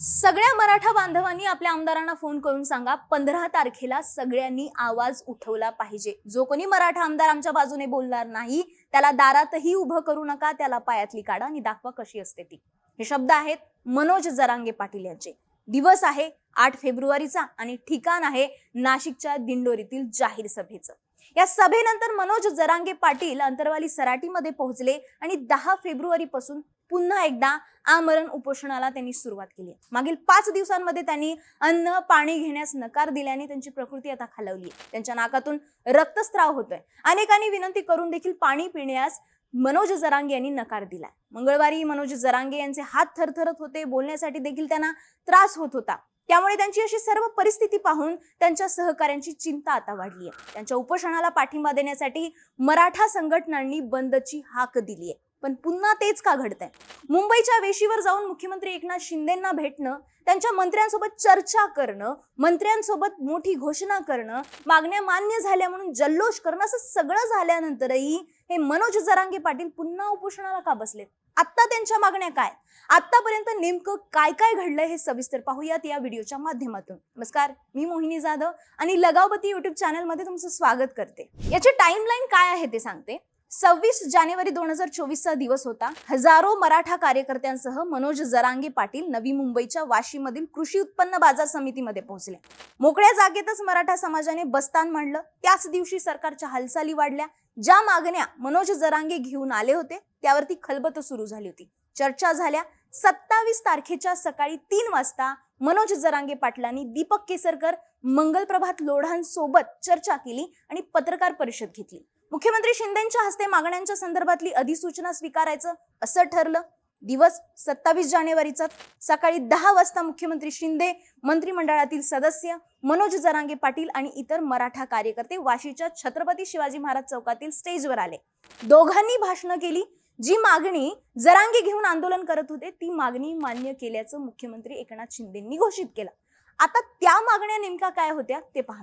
सगळ्या मराठा बांधवांनी आपल्या आमदारांना फोन करून सांगा पंधरा तारखेला सगळ्यांनी आवाज उठवला पाहिजे. जो कोणी मराठा आमदार आमच्या बाजूने बोलणार नाही त्याला दारातही उभं करू नका त्याला पायातली काढा आणि दाखवा कशी असते ती. हे शब्द आहेत मनोज जरांगे पाटील यांचे. दिवस आहे आठ फेब्रुवारीचा आणि ठिकाण आहे नाशिकच्या दिंडोरीतील जाहीर सभेचं. या सभेनंतर मनोज जरांगे पाटील अंतरवाली सराटीमध्ये पोहोचले आणि दहा फेब्रुवारी पासून पुन्हा एकदा आमरण उपोषणाला त्यांनी सुरुवात केली. मागील पाच दिवसांमध्ये त्यांनी अन्न पाणी घेण्यास नकार दिल्याने त्यांची प्रकृती आता खालवली त्यांच्या नाकातून रक्तस्त्राव होतोय. अनेकांनी विनंती करून देखील पाणी पिण्यास मनोज जरांगे यांनी नकार दिला मंगळवारी मनोज जरांगे यांचे हात थरथरत होते बोलण्यासाठी देखील त्यांना त्रास होत होता. त्यामुळे त्यांची अशी सर्व परिस्थिती पाहून त्यांच्या सहकाऱ्यांची चिंता आता वाढली आहे त्यांच्या उपोषणाला पाठिंबा देण्यासाठी मराठा संघटनांनी बंदची हाक दिली आहे पण पुन्हा तेच का घडतंय? मुंबईच्या वेशीवर जाऊन मुख्यमंत्री एकनाथ शिंदेंना भेटणं त्यांच्या मंत्र्यांसोबत चर्चा करणं मंत्र्यांसोबत मोठी घोषणा करणं मागण्या मान्य झाल्या म्हणून जल्लोष करणं असं सगळं झाल्यानंतरही हे मनोज जरांगे पाटील पुन्हा उपोषणाला का बसलेत? आत्ता त्यांच्या मागण्या काय? आतापर्यंत नेमकं काय काय घडलंय हे सविस्तर पाहूयात या व्हिडिओच्या माध्यमातून. नमस्कार मी मोहिनी जाधव आणि लगावती युट्यूब चॅनलमध्ये तुमचं स्वागत करते. याची टाइमलाईन काय आहे ते सांगते? सव्वीस जानेवारी दोन हजार चोवीसचा दिवस होता. हजारो मराठा कार्यकर्त्यांसह मनोज जरांगे पाटील नवी मुंबईच्या वाशीमधील कृषी उत्पन्न बाजार समितीमध्ये पोहोचले. मोकळ्या जागेतच मराठा समाजाने बस्तान मांडलं. त्याच दिवशी सरकारच्या हालचाली वाढल्या. ज्या मागण्या मनोज जरांगे घेऊन आले होते त्यावरती खलबत सुरू झाली होती. चर्चा झाल्या. सत्तावीस तारखेच्या सकाळी तीन वाजता मनोज जरांगे पाटलांनी दीपक केसरकर मंगलप्रभात लोढांसोबत चर्चा केली आणि पत्रकार परिषद घेतली. मुख्यमंत्री शिंदेच्या हस्ते मागण्यांच्या संदर्भातली अधिसूचना स्वीकारायचं असं ठरलं. दिवस सत्तावीस जानेवारीचा सकाळी दहा वाजता मुख्यमंत्री शिंदे मंत्रिमंडळातील सदस्य मनोज जरांगे पाटील आणि इतर मराठा कार्यकर्ते वाशीच्या छत्रपती शिवाजी महाराज चौकातील स्टेजवर आले. दोघांनी भाषणं केली. जी मागणी जरांगे घेऊन आंदोलन करत होते ती मागणी मान्य केल्याचं मुख्यमंत्री एकनाथ शिंदेंनी घोषित केलं. आता त्या मागण्या नेमक्या काय होत्या ते पहा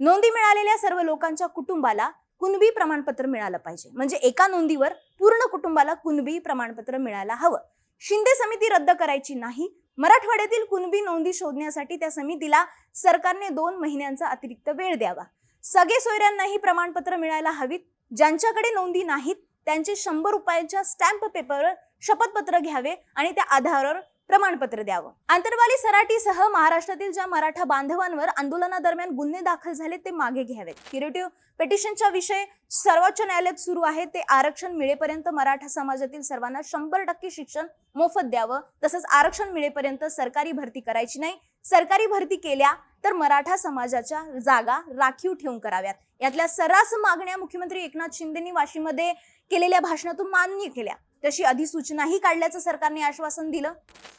नोंदी मिळालेल्या सर्व लोकांच्या कुटुंबाला कुणबी प्रमाणपत्र मिळालं पाहिजे. म्हणजे एका नोंदीवर पूर्ण कुटुंबाला कुणबी प्रमाणपत्र मिळायला हवं. शिंदे समिती रद्द करायची नाही. मराठवाड्यातील कुणबी नोंदी शोधण्यासाठी त्या समितीला सरकारने दोन महिन्यांचा अतिरिक्त वेळ द्यावा. सगळे सोयऱ्यांनाही प्रमाणपत्र मिळायला हवीत. ज्यांच्याकडे नोंदी नाहीत त्यांचे शंभर रुपयाच्या स्टॅम्प पेपरवर शपथपत्र घ्यावे आणि त्या आधारावर प्रमाणपत्र द्यावं. आंतरवाली सराटीसह महाराष्ट्रातील ज्या मराठा बांधवांवर आंदोलनादरम्यान गुन्हे दाखल झाले ते मागे घ्यावेत. क्युरेटिव्ह पेटिशनचा विषय सर्वोच्च न्यायालयात सुरू आहे. ते आरक्षण मिळेपर्यंत मराठा समाजातील सर्वांना शंभर टक्के शिक्षण मोफत द्यावं. तसंच आरक्षण मिळेपर्यंत सरकारी भरती करायची नाही. सरकारी भरती केल्या तर मराठा समाजाच्या जागा राखीव ठेवून कराव्यात. यातल्या सर्रास मागण्या मुख्यमंत्री एकनाथ शिंदेनी वाशीमध्ये केलेल्या भाषणातून मान्य केल्या. तशी अधिसूचनाही काढल्याचं सरकारने आश्वासन दिलं.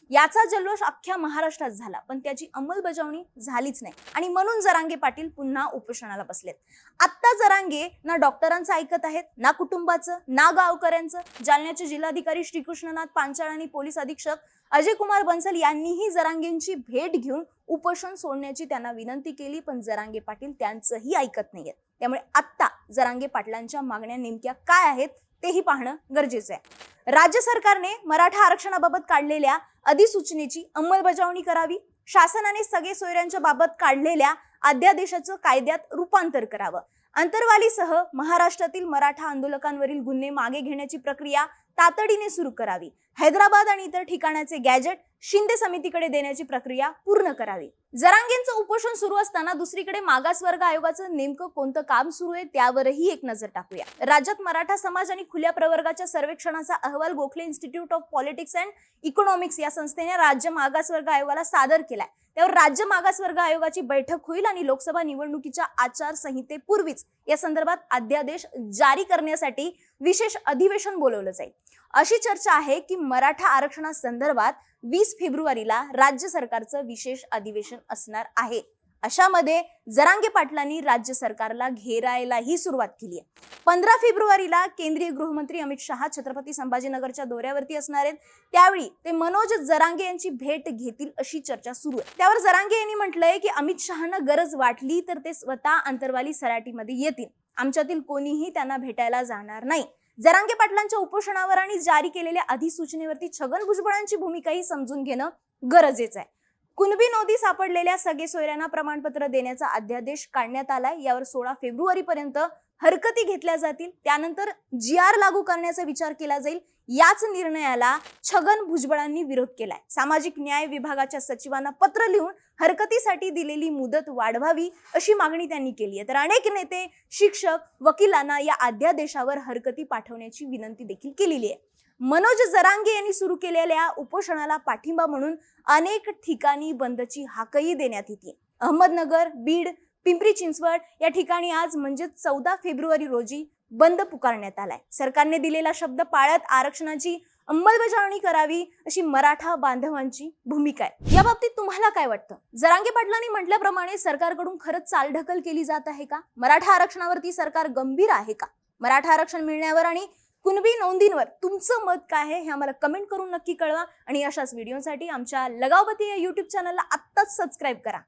याचा जल्लोष अख्ख्या महाराष्ट्रात झाला. पण त्याची अंमलबजावणी झालीच नाही. आणि म्हणून जरांगे पाटील पुन्हा उपोषणाला बसलेत. आत्ता जरांगे ना डॉक्टरांचं ऐकत आहेत ना कुटुंबाचं ना गावकऱ्यांचं. जालन्याचे जिल्हाधिकारी श्रीकृष्णनाथ पांचाळ आणि पोलीस अधीक्षक अजय कुमार बन्सल यांनीही जरांगेंची भेट घेऊन उपोषण सोडण्याची त्यांना विनंती केली पण जरांगे पाटील त्यांचंही ऐकत नाहीयेत. त्यामुळे आत्ता जरांगे पाटलांच्या मागण्या नेमक्या काय आहेत तेही पाहणं गरजेचं आहे. राज्य सरकारने मराठा आरक्षणाबाबत काढलेल्या अधिसूचनेची अंमलबजावणी करावी. शासनाने सगळे सोयऱ्यांच्या बाबत काढलेल्या अध्यादेशाचं कायद्यात रूपांतर करावं. अंतरवालीसह महाराष्ट्रातील मराठा आंदोलकांवरील गुन्हे मागे घेण्याची प्रक्रिया तातडीने सुरू करावी. हैदराबाद आणि इतर ठिकाणाचे गॅजेट शिंदे समितीकडे देण्याची प्रक्रिया पूर्ण करावी. जरांगेंचं उपोषण सुरू असताना दुसरीकडे मागासवर्ग आयोगाचं नेमकं कोणतं काम सुरू आहे त्यावरही एक नजर टाकूया. राज्यात मराठा समाज आणि खुल्या प्रवर्गाच्या सर्वेक्षणाचा अहवाल Gokhale Institute of Politics and Economics या संस्थेने राज्य मागासवर्ग आयोगाला सादर केलाय. त्यावर राज्य मागासवर्ग आयोगाची बैठक होईल आणि लोकसभा निवडणुकीच्या आचारसंहितेपूर्वीच या संदर्भात अध्यादेश जारी करण्यासाठी विशेष अधिवेशन बोलवलं जाईल. अशी चर्चा आहे की मराठा आरक्षणासंदर्भात वीस फेब्रुवारीला राज्य सरकारचं विशेष अधिवेशन असणार आहे. अशामध्ये जरांगे पाटलांनी राज्य सरकारला घेरायलाही सुरुवात केली आहे पंधरा फेब्रुवारीला केंद्रीय गृहमंत्री अमित शहा छत्रपती संभाजीनगरच्या दौऱ्यावरती असणार आहेत. त्यावेळी ते मनोज जरांगे यांची भेट घेतील अशी चर्चा सुरू आहे. त्यावर जरांगे यांनी म्हटलंय की अमित शहाना गरज वाटली तर ते स्वतः अंतरवाली सराटीमध्ये येतील. आमच्यातील कोणीही त्यांना भेटायला जाणार नाही. जरांगे पाटलांच्या उपोषणावर आणि जारी केलेल्या अधिसूचनेवरती छगन भुजबळांची भूमिकाही समजून घेणं गरजेचं आहे. कुणबी नोंदी सापडलेल्या सगळे सोयऱ्यांना प्रमाणपत्र देण्याचा अध्यादेश काढण्यात आलाय. यावर सोळा फेब्रुवारी पर्यंत हरकती घेतल्या जातील. त्यानंतर जी आर लागू करण्याचा विचार केला जाईल. याच निर्णयाला छगन भुजबळांनी विरोध केलाय. सामाजिक न्याय विभागाच्या सचिवांना पत्र लिहून हरकतीसाठी दिलेली मुदत वाढवावी अशी मागणी त्यांनी केली आहे तर अनेक नेते शिक्षक वकिलांना या अध्यादेशावर हरकती पाठवण्याची विनंती देखील केलेली आहे मनोज जरांगे यांनी सुरू केलेल्या उपोषणाला पाठिंबा म्हणून अनेक ठिकाणी बंदची हाकही देण्यात येते अहमदनगर बीड पिंपरी चिंचवड या ठिकाणी आज म्हणजे चौदा फेब्रुवारी रोजी बंद पुकारण्यात आलाय. सरकारने दिलेला शब्द पाळत आरक्षणाची अंमलबजावणी करावी अशी मराठा बांधवांची भूमिका आहे. या बाबतीत तुम्हाला काय वाटतं? जरांगे पाटलांनी म्हटल्याप्रमाणे सरकारकडून खरंच चालढकल केली जात आहे का? मराठा आरक्षणावरती सरकार गंभीर आहे का? मराठा आरक्षण मिळण्यावर आणि कुणबी नोंदींवर तुमचं मत काय आहे हे आम्हाला कमेंट करून नक्की कळवा आणि अशाच व्हिडिओसाठी आमच्या लगावती या युट्यूब चॅनलला आत्ताच सबस्क्राईब करा.